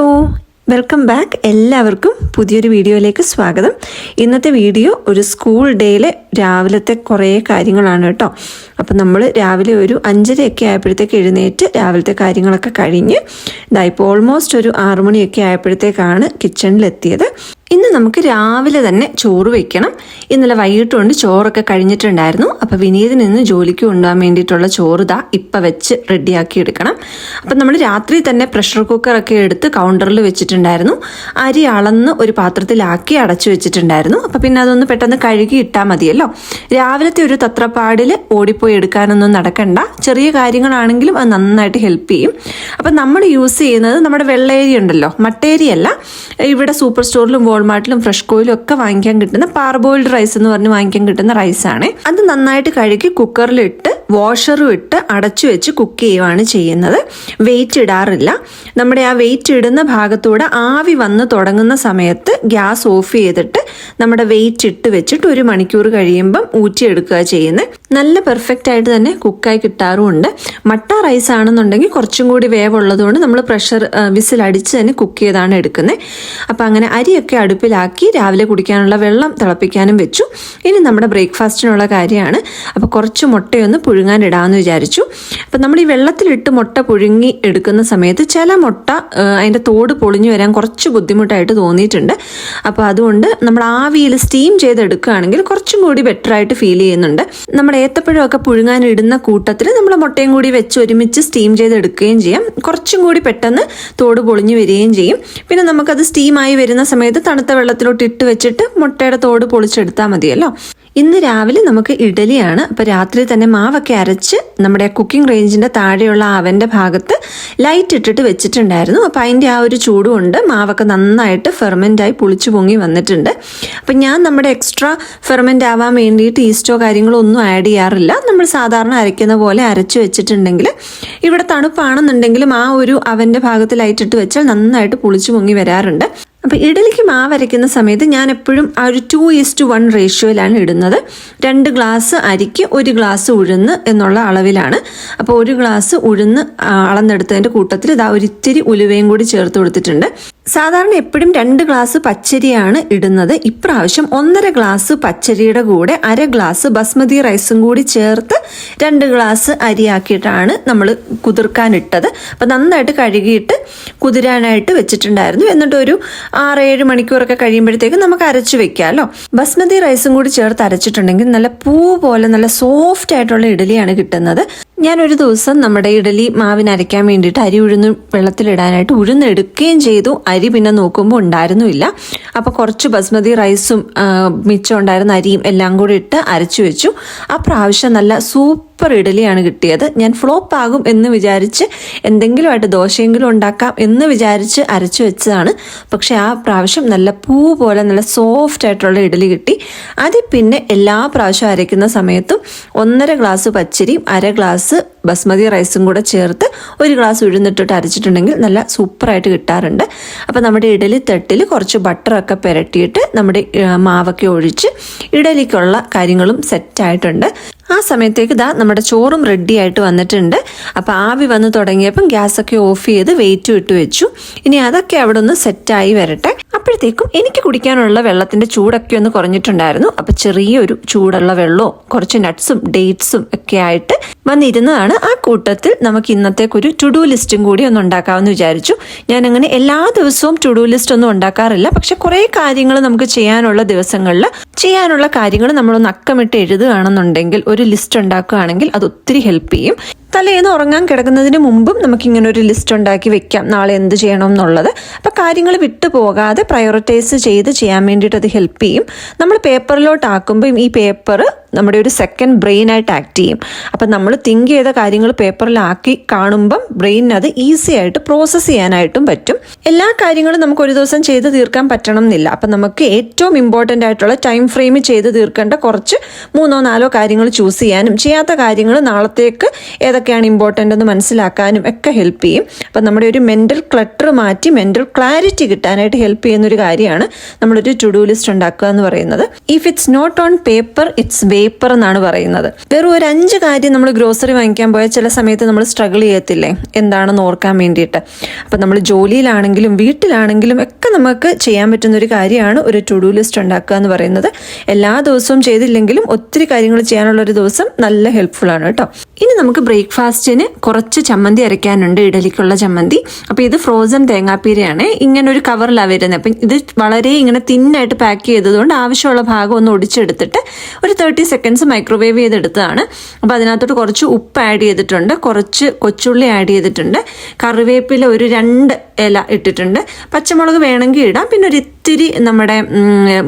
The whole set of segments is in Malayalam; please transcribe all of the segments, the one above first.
ഹലോ വെൽക്കം ബാക്ക് എല്ലാവർക്കും പുതിയൊരു വീഡിയോയിലേക്ക് സ്വാഗതം. ഇന്നത്തെ വീഡിയോ ഒരു സ്കൂൾ ഡേയിലെ രാവിലത്തെ കുറേ കാര്യങ്ങളാണ് കേട്ടോ. അപ്പം നമ്മൾ രാവിലെ ഒരു അഞ്ചരയൊക്കെ ആയപ്പോഴത്തേക്ക് എഴുന്നേറ്റ് രാവിലത്തെ കാര്യങ്ങളൊക്കെ കഴിഞ്ഞ് ഇതായിപ്പോൾ ഓൾമോസ്റ്റ് ഒരു ആറുമണിയൊക്കെ ആയപ്പോഴത്തേക്കാണ് കിച്ചണിലെത്തിയത് ഇന്ന് നമുക്ക് രാവിലെ തന്നെ ചോറ് വെക്കണം. ഇന്നലെ വൈകിട്ട് കൊണ്ട് ചോറൊക്കെ കഴിഞ്ഞിട്ടുണ്ടായിരുന്നു. അപ്പോൾ വിനീതിന് ഇന്ന് ജോലിക്ക് കൊണ്ടുപോകാൻ വേണ്ടിയിട്ടുള്ള ചോറ് ഇതാ ഇപ്പം വെച്ച് റെഡിയാക്കി എടുക്കണം. അപ്പം നമ്മൾ രാത്രി തന്നെ പ്രഷർ കുക്കറൊക്കെ എടുത്ത് കൗണ്ടറിൽ വെച്ചിട്ടുണ്ടായിരുന്നു. അരി അളന്ന് ഒരു പാത്രത്തിലാക്കി അടച്ചു വെച്ചിട്ടുണ്ടായിരുന്നു. അപ്പം പിന്നെ അതൊന്ന് പെട്ടെന്ന് കഴുകി ഇട്ടാൽ മതിയല്ലോ. രാവിലത്തെ ഒരു തത്രപ്പാടിൽ ഓടിപ്പോയി എടുക്കാനൊന്നും നടക്കണ്ട. ചെറിയ കാര്യങ്ങളാണെങ്കിലും അത് നന്നായിട്ട് ഹെൽപ്പ് ചെയ്യും. അപ്പം നമ്മൾ യൂസ് ചെയ്യുന്നത് നമ്മുടെ വെള്ളേരി ഉണ്ടല്ലോ. മട്ടേരിയല്ല ഇവിടെ സൂപ്പർ സ്റ്റോറിലും വോൾമാർട്ടിലും ഫ്രഷ്കോയിലും ഒക്കെ വാങ്ങിക്കാൻ കിട്ടുന്ന പാർബോയിൽഡ് റൈസ് എന്ന് പറഞ്ഞ് വാങ്ങിക്കാൻ കിട്ടുന്ന റൈസാണ് അത് നന്നായിട്ട് കഴുകി കുക്കറിലിട്ട് വാഷറും ഇട്ട് അടച്ചു വെച്ച് കുക്ക് ചെയ്യുവാണ് ചെയ്യുന്നത്. വെയിറ്റ് ഇടാറില്ല. നമ്മുടെ ആ വെയിറ്റ് ഇടുന്ന ഭാഗത്തൂടെ ആവി വന്ന് തുടങ്ങുന്ന സമയത്ത് ഗ്യാസ് ഓഫ് ചെയ്തിട്ട് നമ്മുടെ വെയിറ്റ് ഇട്ട് വെച്ചിട്ട് ഒരു മണിക്കൂർ കഴിയുമ്പം ഊറ്റിയെടുക്കുക ചെയ്യുന്നത്. നല്ല പെർഫെക്റ്റ് ആയിട്ട് തന്നെ കുക്കായി കിട്ടാറുമുണ്ട്. മട്ട റൈസ് ആണെന്നുണ്ടെങ്കിൽ കുറച്ചും കൂടി വേവുള്ളതുകൊണ്ട് നമ്മൾ പ്രഷർ വിസിൽ അടിച്ച് തന്നെ കുക്ക് ചെയ്താണ് എടുക്കുന്നത്. അപ്പം അങ്ങനെ അരിയൊക്കെ അടുപ്പിലാക്കി രാവിലെ കുടിക്കാനുള്ള വെള്ളം തിളപ്പിക്കാനും വെച്ചു. ഇനി നമ്മുടെ ബ്രേക്ക്ഫാസ്റ്റിനുള്ള കാര്യമാണ്. അപ്പോൾ കുറച്ച് മുട്ടയൊന്ന് പുഴുങ്ങാൻ ഇടാമെന്ന് വിചാരിച്ചു. അപ്പോൾ നമ്മൾ ഈ വെള്ളത്തിലിട്ട് മുട്ട പുഴുങ്ങി എടുക്കുന്ന സമയത്ത് ചില മുട്ട അതിന്റെ തോട് പൊളിഞ്ഞു വരാൻ കുറച്ച് ബുദ്ധിമുട്ടായിട്ട് തോന്നിയിട്ടുണ്ട്. അപ്പോൾ അതുകൊണ്ട് നമ്മൾ ആവിയിൽ സ്റ്റീം ചെയ്തെടുക്കുകയാണെങ്കിൽ കുറച്ചും കൂടി ബെറ്റർ ആയിട്ട് ഫീൽ ചെയ്യുന്നുണ്ട്. നമ്മൾ ഏത്തപ്പഴമൊക്കെ പുഴുങ്ങാൻ ഇടുന്ന കൂട്ടത്തിൽ നമ്മൾ മുട്ടയും കൂടി വെച്ച് ഒരുമിച്ച് സ്റ്റീം ചെയ്തെടുക്കുകയും ചെയ്യാം. കുറച്ചും കൂടി പെട്ടെന്ന് തോട് പൊളിഞ്ഞു വരികയും ചെയ്യും. പിന്നെ നമുക്കത് സ്റ്റീമായി വരുന്ന സമയത്ത് തണുത്ത വെള്ളത്തിലോട്ട് ഇട്ട് വെച്ചിട്ട് മുട്ടയുടെ തോട് പൊളിച്ചെടുത്താൽ മതിയല്ലോ. ഇന്ന് രാവിലെ നമുക്ക് ഇഡലിയാണ്. അപ്പോൾ രാത്രി തന്നെ മാവൊക്കെ അരച്ച് നമ്മുടെ കുക്കിംഗ് റേഞ്ചിന്റെ താഴെയുള്ള അവന്റെ ഭാഗത്ത് ലൈറ്റ് ഇട്ടിട്ട് വെച്ചിട്ടുണ്ടായിരുന്നു. അപ്പോൾ അതിന്റെ ആ ഒരു ചൂടുകൊണ്ട് മാവൊക്കെ നന്നായിട്ട് ഫെർമെന്റായി പുളിച്ചു പൊങ്ങി വന്നിട്ടുണ്ട്. അപ്പം ഞാൻ നമ്മുടെ എക്സ്ട്രാ ഫെർമെന്റ് ആവാൻ വേണ്ടിയിട്ട് ഈസ്റ്റോ കാര്യങ്ങളോ ഒന്നും ആഡ് ചെയ്യാറില്ല. നമ്മൾ സാധാരണ അരയ്ക്കുന്ന പോലെ അരച്ച് വെച്ചിട്ടുണ്ടെങ്കിൽ ഇവിടെ തണുപ്പാണെന്നുണ്ടെങ്കിലും ആ ഒരു അവന്റെ ഭാഗത്ത് ലൈറ്റ് ഇട്ട് വെച്ചാൽ നന്നായിട്ട് പുളിച്ചു പൊങ്ങി വരാറുണ്ട്. അപ്പോൾ ഇഡലിക്ക് മാവ് അരയ്ക്കുന്ന സമയത്ത് ഞാൻ എപ്പോഴും ആ ഒരു ടു ഈസ്റ്റ് വൺ റേഷ്യോയിലാണ് ഇടുന്നത്. രണ്ട് ഗ്ലാസ് അരിക്ക് ഒരു ഗ്ലാസ് ഉഴുന്ന് എന്നുള്ള അളവിലാണ്. അപ്പോൾ ഒരു ഗ്ലാസ് ഉഴുന്ന് അളന്നെടുത്തതിന്റെ കൂട്ടത്തിൽ ഇതാ ഒരിത്തിരി ഉലുവയും കൂടി ചേർത്ത് കൊടുത്തിട്ടുണ്ട്. സാധാരണ എപ്പോഴും രണ്ട് ഗ്ലാസ് പച്ചരിയാണ് ഇടുന്നത്. ഇപ്രാവശ്യം ഒന്നര ഗ്ലാസ് പച്ചരിയുടെ കൂടെ അര ഗ്ലാസ് ബസ്മതി റൈസും കൂടി ചേർത്ത് രണ്ട് ഗ്ലാസ് അരിയാക്കിയിട്ടാണ് നമ്മൾ കുതിർക്കാനിട്ടത്. അപ്പം നന്നായിട്ട് കഴുകിയിട്ട് കുതിരാനായിട്ട് വെച്ചിട്ടുണ്ടായിരുന്നു. എന്നിട്ട് ഒരു ആറ് ഏഴ് മണിക്കൂറൊക്കെ കഴിയുമ്പോഴത്തേക്കും നമുക്ക് അരച്ച് വെക്കാമല്ലോ ബസ്മതി റൈസും കൂടി ചേർത്ത് അരച്ചിട്ടുണ്ടെങ്കിൽ നല്ല പൂ പോലെ നല്ല സോഫ്റ്റ് ആയിട്ടുള്ള ഇഡലിയാണ് കിട്ടുന്നത്. ഞാൻ ഒരു ദിവസം നമ്മുടെ ഇഡലി മാവിന് അരയ്ക്കാൻ വേണ്ടിയിട്ട് അരി ഉഴുന്ന് വെള്ളത്തിലിടാനായിട്ട് ഉഴുന്നെടുക്കുകയും ചെയ്തു. അരി പിന്നെ നോക്കുമ്പോൾ ഉണ്ടായിരുന്നുമില്ല. അപ്പോൾ കുറച്ച് ബസ്മതി റൈസും മിച്ചം ഉണ്ടായിരുന്ന അരിയും എല്ലാം കൂടി ഇട്ട് അരച്ചു വെച്ചു. ആ പ്രാവശ്യം നല്ല സൂപ്പർ ഇഡലിയാണ് കിട്ടിയത്. ഞാൻ ഫ്ലോപ്പ് ആകും എന്ന് വിചാരിച്ച് എന്തെങ്കിലുമായിട്ട് ദോശയെങ്കിലും ഉണ്ടാക്കാം എന്ന് വിചാരിച്ച് അരച്ചു വെച്ചതാണ്. പക്ഷെ ആ പ്രാവശ്യം നല്ല പൂ പോലെ നല്ല സോഫ്റ്റ് ആയിട്ടുള്ള ഇഡലി കിട്ടി. അതിൽ പിന്നെ എല്ലാ പ്രാവശ്യം അരയ്ക്കുന്ന സമയത്തും ഒന്നര ഗ്ലാസ് പച്ചരിയും അര ഗ്ലാസ് ബസ്മതി റൈസും കൂടെ ചേർത്ത് ഒരു ഗ്ലാസ് ഉഴുന്നിട്ടിട്ട് അരച്ചിട്ടുണ്ടെങ്കിൽ നല്ല സൂപ്പറായിട്ട് കിട്ടാറുണ്ട്. അപ്പോൾ നമ്മുടെ ഇഡലി തട്ടിൽ കുറച്ച് ബട്ടറൊക്കെ പുരട്ടിയിട്ട് നമ്മുടെ മാവൊക്കെ ഒഴിച്ച് ഇഡലിക്കുള്ള കാര്യങ്ങളും സെറ്റായിട്ടുണ്ട് ആ സമയത്തേക്ക് ഇതാ നമ്മുടെ ചോറും റെഡി ആയിട്ട് വന്നിട്ടുണ്ട്. അപ്പോൾ ആവി വന്ന് തുടങ്ങിയപ്പം ഗ്യാസൊക്കെ ഓഫ് ചെയ്ത് വെയിറ്റ് ഇട്ട് വെച്ചു. ഇനി അതൊക്കെ അവിടെ ഒന്ന് സെറ്റായി വരട്ടെ. അപ്പോഴത്തേക്കും എനിക്ക് കുടിക്കാനുള്ള വെള്ളത്തിന്റെ ചൂടൊക്കെ ഒന്ന് കുറഞ്ഞിട്ടുണ്ടായിരുന്നു. അപ്പോൾ ചെറിയൊരു ചൂടുള്ള വെള്ളവും കുറച്ച് നട്ട്സും ഡേറ്റ്സും ഒക്കെ ആയിട്ട് വന്നിരുന്നതാണ്. ആ കൂട്ടത്തിൽ നമുക്ക് ഇന്നത്തേക്കൊരു ടു ഡു ലിസ്റ്റും കൂടി ഒന്ന് ഉണ്ടാക്കാമെന്ന് വിചാരിച്ചു. ഞാൻ അങ്ങനെ എല്ലാ ദിവസവും ടു ഡു ലിസ്റ്റ് ഒന്നും ഉണ്ടാക്കാറില്ല. പക്ഷെ കുറേ കാര്യങ്ങൾ നമുക്ക് ചെയ്യാനുള്ള ദിവസങ്ങളിൽ ചെയ്യാനുള്ള കാര്യങ്ങൾ നമ്മളൊന്ന് അക്കമിട്ട് എഴുതുകയാണെന്നുണ്ടെങ്കിൽ ഒരു ലിസ്റ്റ് ഉണ്ടാക്കുകയാണെങ്കിൽ അത് ഒത്തിരി ഹെൽപ്പ് ചെയ്യും. തലേന്ന് ഉറങ്ങാൻ കിടക്കുന്നതിന് മുമ്പും നമുക്ക് ഇങ്ങനെ ഒരു ലിസ്റ്റ് ഉണ്ടാക്കി വെക്കാം. നാളെ എന്ത് ചെയ്യണം എന്നുള്ളത്. അപ്പം കാര്യങ്ങൾ വിട്ടു പോകാതെ പ്രയോറിറ്റൈസ് ചെയ്ത് ചെയ്യാൻ വേണ്ടിയിട്ട് അത് ഹെൽപ്പ് ചെയ്യും. നമ്മൾ പേപ്പറിലോട്ട് ആക്കുമ്പോൾ ഈ പേപ്പർ നമ്മുടെ ഒരു സെക്കൻഡ് ബ്രെയിനായിട്ട് ആക്ട് ചെയ്യും. അപ്പം നമ്മൾ തിങ്ക് ചെയ്ത കാര്യങ്ങൾ പേപ്പറിലാക്കി കാണുമ്പം ബ്രെയിനിന് അത് ഈസി ആയിട്ട് പ്രോസസ്സ് ചെയ്യാനായിട്ടും പറ്റും. എല്ലാ കാര്യങ്ങളും നമുക്ക് ഒരു ദിവസം ചെയ്ത് തീർക്കാൻ പറ്റണം എന്നില്ല അപ്പം നമുക്ക് ഏറ്റവും ഇമ്പോർട്ടന്റ് ആയിട്ടുള്ള ടൈം ഫ്രെയിം ചെയ്ത് തീർക്കേണ്ട കുറച്ച് മൂന്നോ നാലോ കാര്യങ്ങൾ ചൂസ് ചെയ്യാനും ചെയ്യാത്ത കാര്യങ്ങൾ നാളത്തേക്ക് ഏതൊക്കെയാണ് ഇമ്പോർട്ടന്റ് എന്ന് മനസ്സിലാക്കാനും ഒക്കെ ഹെൽപ്പ് ചെയ്യും. അപ്പം നമ്മുടെ ഒരു മെന്റൽ ക്ലട്ടർ മാറ്റി മെന്റൽ ക്ലാരിറ്റി കിട്ടാനായിട്ട് ഹെൽപ്പ് ചെയ്യുന്ന ഒരു കാര്യമാണ് നമ്മളൊരു ടു ഡു ലിസ്റ്റ് ഉണ്ടാക്കുക എന്ന് പറയുന്നത്. If it's not on paper it's vapour എന്നാണ് പറയുന്നത്. വെറും ഒരു അഞ്ച് കാര്യം നമ്മൾ ഗ്രോസറി വാങ്ങിക്കാൻ പോയാൽ ചില സമയത്ത് നമ്മൾ സ്ട്രഗിൾ ചെയ്യത്തില്ലേ? എന്താണെന്ന് ഓർക്കാൻ വേണ്ടിയിട്ട്. അപ്പം നമ്മൾ ജോലിയിലാണെങ്കിലും വീട്ടിലാണെങ്കിലും ഒക്കെ നമുക്ക് ചെയ്യാൻ പറ്റുന്ന ഒരു കാര്യമാണ് ഒരു ടു ഡു ലിസ്റ്റ് ഉണ്ടാക്കുക എന്ന് പറയുന്നത്. എല്ലാ ദിവസവും ചെയ്തില്ലെങ്കിലും ഒത്തിരി കാര്യങ്ങൾ ചെയ്യാനുള്ള ഒരു ദിവസം നല്ല ഹെൽപ്ഫുൾ ആണ് കേട്ടോ. ഇനി നമുക്ക് ബ്രേക്ക്ഫാസ്റ്റിന് കുറച്ച് ചമ്മന്തി അരയ്ക്കാനുണ്ട് ഇഡലിക്കുള്ള ചമ്മന്തി. അപ്പോൾ ഇത് ഫ്രോസൺ തേങ്ങാപ്പീരയാണ്. ഇങ്ങനെ ഒരു കവറിലാണ് വരുന്നത്. അപ്പം ഇത് വളരെ ഇങ്ങനെ തിന്നായിട്ട് പാക്ക് ചെയ്തതുകൊണ്ട് ആവശ്യമുള്ള ഭാഗം ഒന്ന് ഒടിച്ചെടുത്തിട്ട് ഒരു തേർട്ടി സെക്കൻഡ്സ് മൈക്രോവേവ് ചെയ്തെടുത്തതാണ്. അപ്പോൾ അതിനകത്തോട്ട് കുറച്ച് ഉപ്പ് ആഡ് ചെയ്തിട്ടുണ്ട്. കുറച്ച് കൊച്ചുള്ളി ആഡ് ചെയ്തിട്ടുണ്ട്. കറിവേപ്പില ഒരു രണ്ട് ഇല ഇട്ടിട്ടുണ്ട്. പച്ചമുളക് വേണമെങ്കിൽ ഇടാം. പിന്നെ ഒരു ഇത്തിരി നമ്മുടെ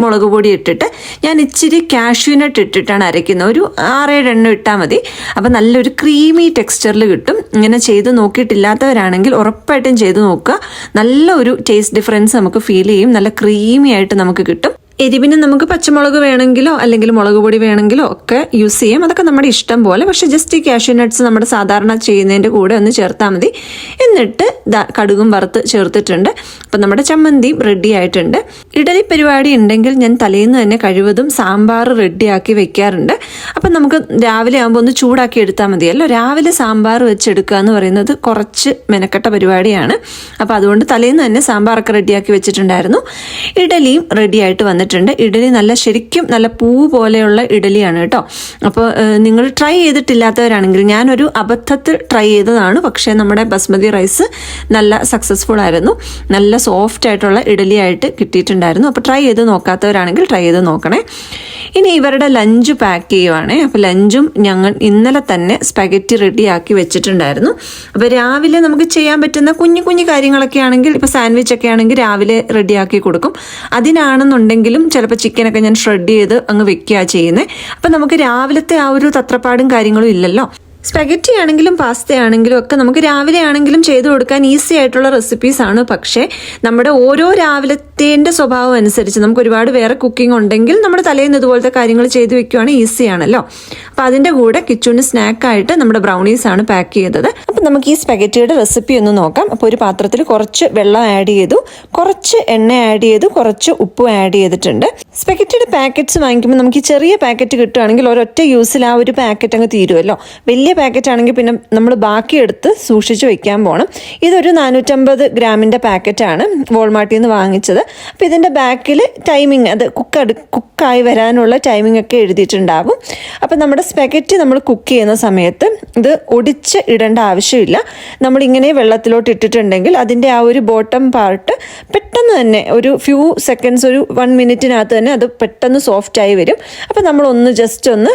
മുളക് പൊടി ഇട്ടിട്ട് ഞാൻ ഇച്ചിരി കാഷ്യൂനട്ട് ഇട്ടിട്ടാണ് അരയ്ക്കുന്നത്. ഒരു ആറേഴ് എണ്ണം ഇട്ടാൽ മതി. അപ്പോൾ നല്ലൊരു ക്രീമി ടെക്സ്ചറിൽ കിട്ടും. ഇങ്ങനെ ചെയ്ത് നോക്കിയിട്ടില്ലാത്തവരാണെങ്കിൽ ഉറപ്പായിട്ടും ചെയ്ത് നോക്കുക. നല്ല ഒരു ടേസ്റ്റ് ഡിഫറൻസ് നമുക്ക് ഫീൽ ചെയ്യും. നല്ല ക്രീമി ആയിട്ട് നമുക്ക് കിട്ടും. എരിവിന് നമുക്ക് പച്ചമുളക് വേണമെങ്കിലോ അല്ലെങ്കിൽ മുളക് പൊടി വേണമെങ്കിലോ ഒക്കെ യൂസ് ചെയ്യാം. അതൊക്കെ നമ്മുടെ ഇഷ്ടം പോലെ. പക്ഷേ ജസ്റ്റ് ഈ കാഷ്യൂ നട്ട്സ് നമ്മുടെ സാധാരണ ചെയ്യുന്നതിന്റെ കൂടെ ഒന്ന് ചേർത്താൽ മതി. എന്നിട്ട് കടുകും വറുത്ത് ചേർത്തിട്ടുണ്ട്. അപ്പം നമ്മുടെ ചമ്മന്തിയും റെഡി ആയിട്ടുണ്ട്. ഇഡലി പരിപാടി ഉണ്ടെങ്കിൽ ഞാൻ തലേന്ന് തന്നെ കഴിവതും സാമ്പാർ റെഡിയാക്കി വെക്കാറുണ്ട്. അപ്പം നമുക്ക് രാവിലെ ആകുമ്പോൾ ഒന്ന് ചൂടാക്കി എടുത്താൽ മതിയല്ലോ രാവിലെ സാമ്പാർ വെച്ചെടുക്കുക എന്ന് പറയുന്നത് കുറച്ച് മെനക്കെട്ട പരിപാടിയാണ്. അപ്പോൾ അതുകൊണ്ട് തലേന്ന് തന്നെ സാമ്പാറൊക്കെ റെഡിയാക്കി വെച്ചിട്ടുണ്ടായിരുന്നു. ഇഡലിയും റെഡി ആയിട്ട് വന്നിട്ടുണ്ട്. ഇഡലി നല്ല ശരിക്കും നല്ല പൂ പോലെയുള്ള ഇഡലിയാണ് കേട്ടോ. അപ്പോൾ നിങ്ങൾ ട്രൈ ചെയ്തിട്ടില്ലാത്തവരാണെങ്കിൽ ഞാനൊരു അബദ്ധത്തിൽ ട്രൈ ചെയ്തതാണ്. പക്ഷേ നമ്മുടെ ബസ്മതി റൈസ് നല്ല സക്സസ്ഫുൾ ആയിരുന്നു. നല്ല സോഫ്റ്റ് ആയിട്ടുള്ള ഇഡലി ആയിട്ട് കിട്ടിയിട്ടുണ്ടായിരുന്നു. അപ്പോൾ ട്രൈ ചെയ്ത് നോക്കാത്തവരാണെങ്കിൽ ട്രൈ ചെയ്ത് നോക്കണേ. ഇനി ഇവരുടെ ലഞ്ച് പാക്ക് ചെയ്യുവാണേ. അപ്പോൾ ലഞ്ചും ഞങ്ങൾ ഇന്നലെ തന്നെ സ്പഗറ്റി റെഡിയാക്കി വെച്ചിട്ടുണ്ടായിരുന്നു. അപ്പോൾ രാവിലെ നമുക്ക് ചെയ്യാൻ പറ്റുന്ന കുഞ്ഞു കുഞ്ഞു കാര്യങ്ങളൊക്കെ ആണെങ്കിൽ ഇപ്പോൾ സാൻഡ്വിച്ച് ഒക്കെ ആണെങ്കിൽ രാവിലെ റെഡിയാക്കി കൊടുക്കും. അതിനാണെന്നുണ്ടെങ്കിലും ചിലപ്പോൾ ചിക്കനൊക്കെ ഞാൻ ഷ്രെഡ് ചെയ്ത് അങ്ങ് വെക്കുക ചെയ്യുന്നത് അപ്പം നമുക്ക് രാവിലത്തെ ആ ഒരു തത്രപ്പാടും കാര്യങ്ങളും ഇല്ലല്ലോ. സ്പെഗറ്റി ആണെങ്കിലും പാസ്ത ആണെങ്കിലും ഒക്കെ നമുക്ക് രാവിലെ ആണെങ്കിലും ചെയ്തു കൊടുക്കാൻ ഈസി ആയിട്ടുള്ള റെസിപ്പീസ് ആണ്. പക്ഷേ നമ്മുടെ ഓരോ രാവിലത്തേന്റെ സ്വഭാവം അനുസരിച്ച് നമുക്ക് ഒരുപാട് വേറെ കുക്കിംഗ് ഉണ്ടെങ്കിൽ നമ്മുടെ തലേന്ന് ഇതുപോലത്തെ കാര്യങ്ങൾ ചെയ്തു ഈസി ആണല്ലോ. അപ്പോൾ അതിന്റെ കൂടെ കിച്ചുവിന് സ്നാക്കായിട്ട് നമ്മുടെ ബ്രൗണീസ് ആണ് പാക്ക് ചെയ്തത് അപ്പം നമുക്ക് ഈ സ്പെഗറ്റിയുടെ റെസിപ്പി ഒന്ന് നോക്കാം. അപ്പോൾ ഒരു പാത്രത്തിൽ കുറച്ച് വെള്ളം ആഡ് ചെയ്തു. കുറച്ച് എണ്ണ ആഡ് ചെയ്തു. കുറച്ച് ഉപ്പും ആഡ് ചെയ്തിട്ടുണ്ട്. സ്പെഗറ്റിയുടെ പാക്കറ്റ്സ് വാങ്ങിക്കുമ്പോൾ നമുക്ക് ഈ ചെറിയ പാക്കറ്റ് കിട്ടുകയാണെങ്കിൽ ഒരൊറ്റ യൂസിൽ ആ ഒരു പാക്കറ്റ് അങ്ങ് തീരുമല്ലോ വലിയ പാക്കറ്റ് ആണെങ്കിൽ പിന്നെ നമ്മൾ ബാക്കി എടുത്ത് സൂക്ഷിച്ച് വെക്കാൻ പോകണം ഇതൊരു നാനൂറ്റമ്പത് ഗ്രാമിന്റെ പാക്കറ്റാണ് വോൾമാർട്ടിൽ നിന്ന് വാങ്ങിച്ചത്. അപ്പോൾ ഇതിന്റെ ബാക്കിൽ ടൈമിംഗ് അത് കുക്ക് അടു കുക്കായി വരാനുള്ള ടൈമിംഗ് ഒക്കെ എഴുതിയിട്ടുണ്ടാകും അപ്പോൾ നമ്മുടെ സ്പെഗറ്റി നമ്മൾ കുക്ക് ചെയ്യുന്ന സമയത്ത് ഇത് ഒടിച്ച് ഇടേണ്ട ആവശ്യമില്ല. നമ്മളിങ്ങനെ വെള്ളത്തിലോട്ട് ഇട്ടിട്ടുണ്ടെങ്കിൽ അതിന്റെ ആ ഒരു ബോട്ടം പാർട്ട് പെട്ടെന്ന് തന്നെ ഒരു ഫ്യൂ സെക്കൻഡ്സ് ഒരു വൺ മിനിറ്റിനകത്ത് തന്നെ അത് പെട്ടെന്ന് സോഫ്റ്റായി വരും. അപ്പോൾ നമ്മളൊന്ന് ജസ്റ്റ് ഒന്ന്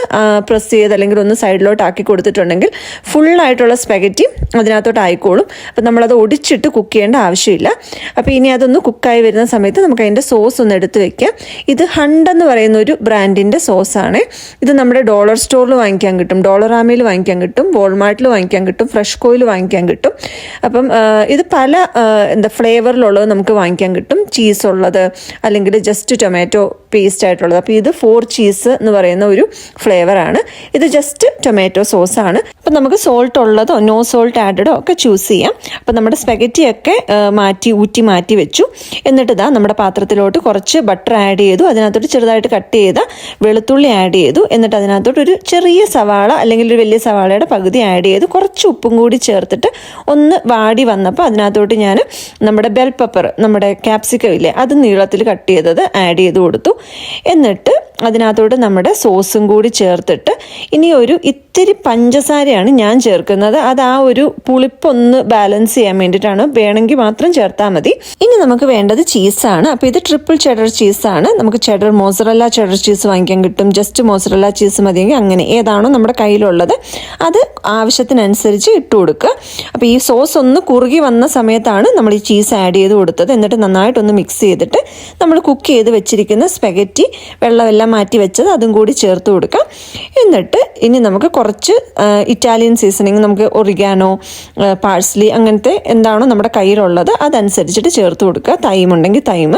പ്രസ് ചെയ്ത് അല്ലെങ്കിൽ ഒന്ന് സൈഡിലോട്ട് ആക്കി കൊടുത്തിട്ടുണ്ടെങ്കിൽ ഫുള്ളായിട്ടുള്ള സ്പെഗറ്റി അതിനകത്തോട്ട് ആയിക്കോളും. അപ്പം നമ്മളത് ഒടിച്ചിട്ട് കുക്ക് ചെയ്യേണ്ട ആവശ്യമില്ല. അപ്പോൾ ഇനി അതൊന്ന് കുക്കായി വരുന്ന സമയത്ത് നമുക്ക് അതിന്റെ സോസ് ഒന്ന് എടുത്ത് വെക്കാം. ഇത് ഹണ്ട് എന്ന് പറയുന്ന ഒരു ബ്രാൻഡിന്റെ സോസാണ് ഇത് നമ്മുടെ ഡോളർ സ്റ്റോറിൽ വാങ്ങിക്കാൻ കിട്ടും. ഡോളർ ഡോളറാമയിൽ വാങ്ങിക്കാൻ കിട്ടും. വോൾമാർട്ടിൽ വാങ്ങിക്കാൻ കിട്ടും. ഫ്രഷ് കോയിൽ വാങ്ങിക്കാൻ കിട്ടും. അപ്പം ഇത് പല എന്താ ഫ്ലേവറിലുള്ളത് നമുക്ക് വാങ്ങിക്കാൻ കിട്ടും. ചീസ് ഉള്ളത് അല്ലെങ്കിൽ ജസ്റ്റ് ടൊമാറ്റോ പേസ്റ്റ് ആയിട്ടുള്ളത്. അപ്പോൾ ഇത് ഫോർ ചീസ് എന്ന് പറയുന്ന ഒരു ഫ്ലേവറാണ് ഇത് ജസ്റ്റ് ടൊമാറ്റോ സോസാണ് അപ്പം നമുക്ക് സോൾട്ട് ഉള്ളതോ നോ സോൾട്ട് ആഡഡോ ഒക്കെ ചൂസ് ചെയ്യാം. അപ്പം നമ്മുടെ സ്പെഗറ്റിയൊക്കെ മാറ്റി ഊറ്റി മാറ്റി വെച്ചു. എന്നിട്ട് ഇതാ നമ്മുടെ പാത്രത്തിലോട്ട് കുറച്ച് ബട്ടർ ആഡ് ചെയ്തു. അതിനകത്തോട്ട് ചെറുതായിട്ട് കട്ട് ചെയ്ത വെളുത്തുള്ളി ആഡ് ചെയ്തു. എന്നിട്ട് അതിനകത്തോട്ട് ഒരു ചെറിയ സവാള അല്ലെങ്കിൽ ഒരു വലിയ സവാളയുടെ പകുതി ആഡ് ചെയ്ത്. കുറച്ച് ഉപ്പും കൂടി ചേർത്തിട്ട് ഒന്ന് വാടി വന്നപ്പോൾ അതിനകത്തോട്ട് ഞാൻ നമ്മുടെ ബെൽ പെപ്പർ നമ്മുടെ ക്യാപ്സിക്കം ഇല്ലേ അത് നീളത്തിൽ കട്ട് ചെയ്തത് ആഡ് ചെയ്ത് കൊടുത്തു. എന്നിട്ട് അതിനകത്തോട്ട് നമ്മുടെ സോസും കൂടി ചേർത്തിട്ട് ഇനി ഒരു ഇത്തിരി പഞ്ചസാരയാണ് ഞാൻ ചേർക്കുന്നത്. അത് ആ ഒരു പുളിപ്പൊന്ന് ബാലൻസ് ചെയ്യാൻ വേണ്ടിയിട്ടാണ്. വേണമെങ്കിൽ മാത്രം ചേർത്താൽ മതി. ഇനി നമുക്ക് വേണ്ടത് ചീസാണ് അപ്പോൾ ഇത് ട്രിപ്പിൾ ചെഡർ ചീസാണ് നമുക്ക് ചെഡർ മോസറല്ല ചെഡർ ചീസ് വാങ്ങിക്കാൻ കിട്ടും. ജസ്റ്റ് മോസറല്ല ചീസ് മതിയെങ്കിൽ അങ്ങനെ. ഏതാണോ നമ്മുടെ കയ്യിലുള്ളത്. അത് ആവശ്യത്തിനനുസരിച്ച് ഇട്ട് കൊടുക്കുക. അപ്പോൾ ഈ സോസ് ഒന്ന് കുറുകി വന്ന സമയത്താണ് നമ്മൾ ഈ ചീസ് ആഡ് ചെയ്ത് കൊടുത്തത്. എന്നിട്ട് നന്നായിട്ടൊന്ന് മിക്സ് ചെയ്തിട്ട് നമ്മൾ കുക്ക് ചെയ്ത് വെച്ചിരിക്കുന്ന സ്പെഗറ്റി വെള്ളമെല്ലാം മാറ്റി വെച്ചത് അതും കൂടി ചേർത്ത് കൊടുക്കാം. എന്നിട്ട് ഇനി നമുക്ക് കുറച്ച് ഇറ്റാലിയൻ സീസണിങ് നമുക്ക് ഒറിഗാനോ പാഴ്സ്ലി അങ്ങനത്തെ എന്താണോ നമ്മുടെ കയ്യിലുള്ളത് അതനുസരിച്ചിട്ട് ചേർത്ത് കൊടുക്കുക. തൈം ഉണ്ടെങ്കിൽ തൈം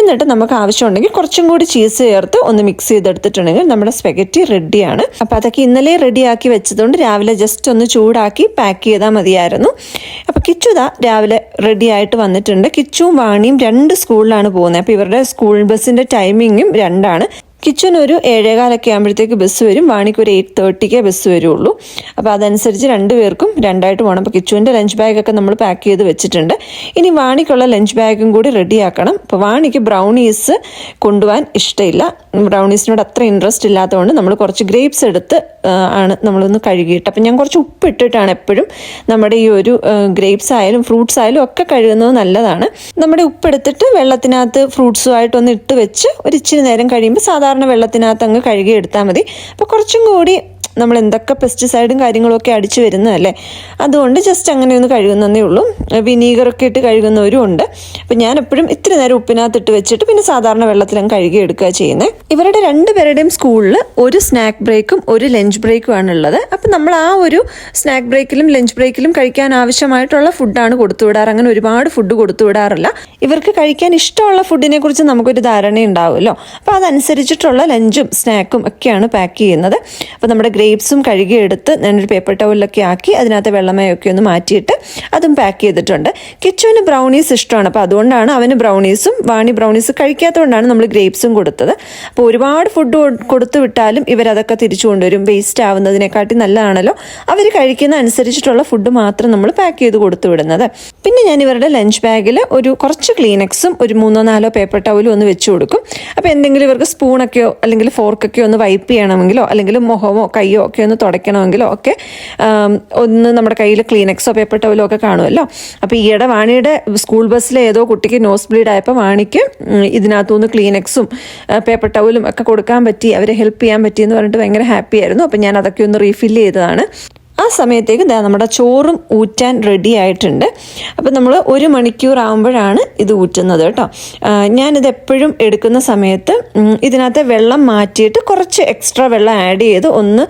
എന്നിട്ട് നമുക്ക് ആവശ്യമുണ്ടെങ്കിൽ കുറച്ചും കൂടി ചീസ് ചേർത്ത് ഒന്ന് മിക്സ് ചെയ്തെടുത്തിട്ടുണ്ടെങ്കിൽ നമ്മുടെ സ്പെഗറ്റി റെഡിയാണ് അപ്പോൾ അതൊക്കെ ഇന്നലെ റെഡിയാക്കി വെച്ചതുകൊണ്ട് രാവിലെ ജസ്റ്റ് ഒന്ന് ചൂടാക്കി പാക്ക് ചെയ്താൽ മതിയായിരുന്നു. അപ്പോൾ കിച്ചു ദാ രാവിലെ റെഡി ആയിട്ട് വന്നിട്ടുണ്ട്. കിച്ചുവും വാണിയും രണ്ട് സ്കൂളിലാണ് പോകുന്നത്. അപ്പോൾ ഇവരുടെ സ്കൂൾ ബസ്സിന്റെ ടൈമിങ്ങും രണ്ടാണ്. കിച്ചൺ ഒരു ഏഴേകാലൊക്കെ ആകുമ്പോഴത്തേക്ക് ബസ് വരും. വാണിക്ക് ഒരു എയ്റ്റ് തേർട്ടിക്കേ ബസ് വരുള്ളൂ. അപ്പോൾ അതനുസരിച്ച് രണ്ടുപേർക്കും രണ്ടായിട്ട് പോകണം അപ്പോൾ കിച്ചുവിന്റെ ലഞ്ച് ബാഗൊക്കെ നമ്മൾ പാക്ക് ചെയ്ത് വെച്ചിട്ടുണ്ട്. ഇനി വാണിക്കുള്ള ലഞ്ച് ബാഗും കൂടി റെഡിയാക്കണം അപ്പോൾ വാണിക്ക് ബ്രൗണീസ് കൊണ്ടുപോകാൻ ഇഷ്ടമില്ല. ബ്രൗണീസിനോട് അത്ര ഇൻട്രസ്റ്റ് ഇല്ലാത്തതുകൊണ്ട് നമ്മൾ കുറച്ച് ഗ്രേപ്സ് എടുത്ത് ആണ് നമ്മളൊന്ന് കഴുകിയിട്ട്. അപ്പം ഞാൻ കുറച്ച് ഉപ്പ് ഇട്ടിട്ടാണ് എപ്പോഴും നമ്മുടെ ഈ ഒരു ഗ്രേപ്സ് ആയാലും ഫ്രൂട്ട്സ് ആയാലും ഒക്കെ കഴുകുന്നത് നല്ലതാണ്. നമ്മുടെ ഉപ്പെടുത്തിട്ട് വെള്ളത്തിനകത്ത് ഫ്രൂട്ട്സുമായിട്ടൊന്ന് ഇട്ട് വെച്ച് ഒരു ഇച്ചിരി നേരം കഴിയുമ്പോൾ സാധാരണ വെള്ളത്തിനകത്ത് അങ്ങ് കഴുകി എടുത്താൽ മതി. അപ്പോൾ കുറച്ചും കൂടി നമ്മൾ എന്തൊക്കെ പെസ്റ്റിസൈഡും കാര്യങ്ങളൊക്കെ അടിച്ചു വരുന്നതല്ലേ അതുകൊണ്ട് ജസ്റ്റ് അങ്ങനെ ഒന്ന് കഴുകുന്നതേ ഉള്ളൂ. വിനീഗറൊക്കെ ഇട്ട് കഴുകുന്നവരും ഉണ്ട്. അപ്പം ഞാൻ എപ്പോഴും ഇത്തിരി നേരം ഉപ്പിനകത്ത് ഇട്ട് വെച്ചിട്ട് പിന്നെ സാധാരണ വെള്ളത്തിലും കഴുകി എടുക്കുക ചെയ്യുന്നത് ഇവരുടെ രണ്ടുപേരുടെയും സ്കൂളിൽ ഒരു സ്നാക്ക് ബ്രേക്കും ഒരു ലഞ്ച് ബ്രേക്കും ആണ് ഉള്ളത്. അപ്പം നമ്മൾ ആ ഒരു സ്നാക്ക് ബ്രേക്കിലും ലഞ്ച് ബ്രേക്കിലും കഴിക്കാൻ ആവശ്യമായിട്ടുള്ള ഫുഡാണ് കൊടുത്തു വിടാറ്. അങ്ങനെ ഒരുപാട് ഫുഡ് കൊടുത്തു വിടാറില്ല. ഇവർക്ക് കഴിക്കാൻ ഇഷ്ടമുള്ള ഫുഡിനെ കുറിച്ച് നമുക്കൊരു ധാരണ ഉണ്ടാവുമല്ലോ അപ്പോൾ അതനുസരിച്ചിട്ടുള്ള ലഞ്ചും സ്നാക്കും ഒക്കെയാണ് പാക്ക് ചെയ്യുന്നത്. അപ്പോൾ നമ്മുടെ ഗ്രേപ്സും കഴുകിയെടുത്ത് ഞാനൊരു പേപ്പർ ടവലിലൊക്കെ ആക്കി അതിനകത്ത് വെള്ളമയൊക്കെ ഒന്ന് മാറ്റിയിട്ട് അതും പാക്ക് ചെയ്തിട്ടുണ്ട്. കിച്ചുവിന് ബ്രൗണീസ് ഇഷ്ടമാണ്. അപ്പോൾ അതുകൊണ്ടാണ് അവന് ബ്രൗണീസും വാണി ബ്രൗണീസ് കഴിക്കാത്തതുകൊണ്ടാണ് നമ്മൾ ഗ്രേപ്സും കൊടുത്തത്. അപ്പോൾ ഒരുപാട് ഫുഡ് കൊടുത്തു വിട്ടാലും ഇവരതൊക്കെ തിരിച്ചു കൊണ്ടുവരും. വേസ്റ്റ് ആവുന്നതിനെക്കാട്ടി നല്ലതാണല്ലോ. അവർ കഴിക്കുന്ന അനുസരിച്ചിട്ടുള്ള ഫുഡ് മാത്രം നമ്മൾ പാക്ക് ചെയ്ത് കൊടുത്തു വിടുന്നത്. പിന്നെ ഞാൻ ഇവരുടെ ലഞ്ച് ബാഗിൽ ഒരു കുറച്ച് ക്ലീനക്സും ഒരു മൂന്നോ നാലോ പേപ്പർ ടവലും ഒന്ന് വെച്ച് കൊടുക്കും. അപ്പോൾ എന്തെങ്കിലും ഇവർക്ക് സ്പൂണൊക്കെയോ അല്ലെങ്കിൽ ഫോർക്കൊക്കെയോ ഒന്ന് വൈപ്പ് ചെയ്യണമെങ്കിലോ അല്ലെങ്കിൽ മുഖമോ കയ്യോ ഒക്കെ ഒന്ന് തുടയ്ക്കണമെങ്കിലോ ഒക്കെ ഒന്ന് നമ്മുടെ കയ്യിൽ ക്ലീനക്സോ പേപ്പർ ടവലോ ഒക്കെ കാണുമല്ലോ. അപ്പോൾ ഈയിടെ വാണിയുടെ സ്കൂൾ ബസ്സിലെ ഏതോ കുട്ടിക്ക് നോസ് ബ്ലീഡ് ആയപ്പോൾ വാണിക്ക് ഇതിനകത്തുനിന്ന് ക്ലീനക്സും പേപ്പർ ടവലും ഒക്കെ കൊടുക്കാൻ പറ്റി അവരെ ഹെൽപ്പ് ചെയ്യാൻ പറ്റിയെന്ന് പറഞ്ഞിട്ട് ഭയങ്കര ഹാപ്പി ആയിരുന്നു. അപ്പോൾ ഞാൻ അതൊക്കെ ഒന്ന് റീഫില്ല് ചെയ്തതാണ്. ആ സമയത്തേക്ക് നമ്മുടെ ചോറും ഊറ്റാൻ റെഡി ആയിട്ടുണ്ട്. അപ്പം നമ്മൾ ഒരു മണിക്കൂർ ആകുമ്പോഴാണ് ഇത് ഊറ്റുന്നത് കേട്ടോ. ഞാനിത് എപ്പോഴും എടുക്കുന്ന സമയത്ത് ഇതിനകത്തെ വെള്ളം മാറ്റിയിട്ട് കുറച്ച് എക്സ്ട്രാ വെള്ളം ആഡ് ചെയ്ത് ഒന്ന്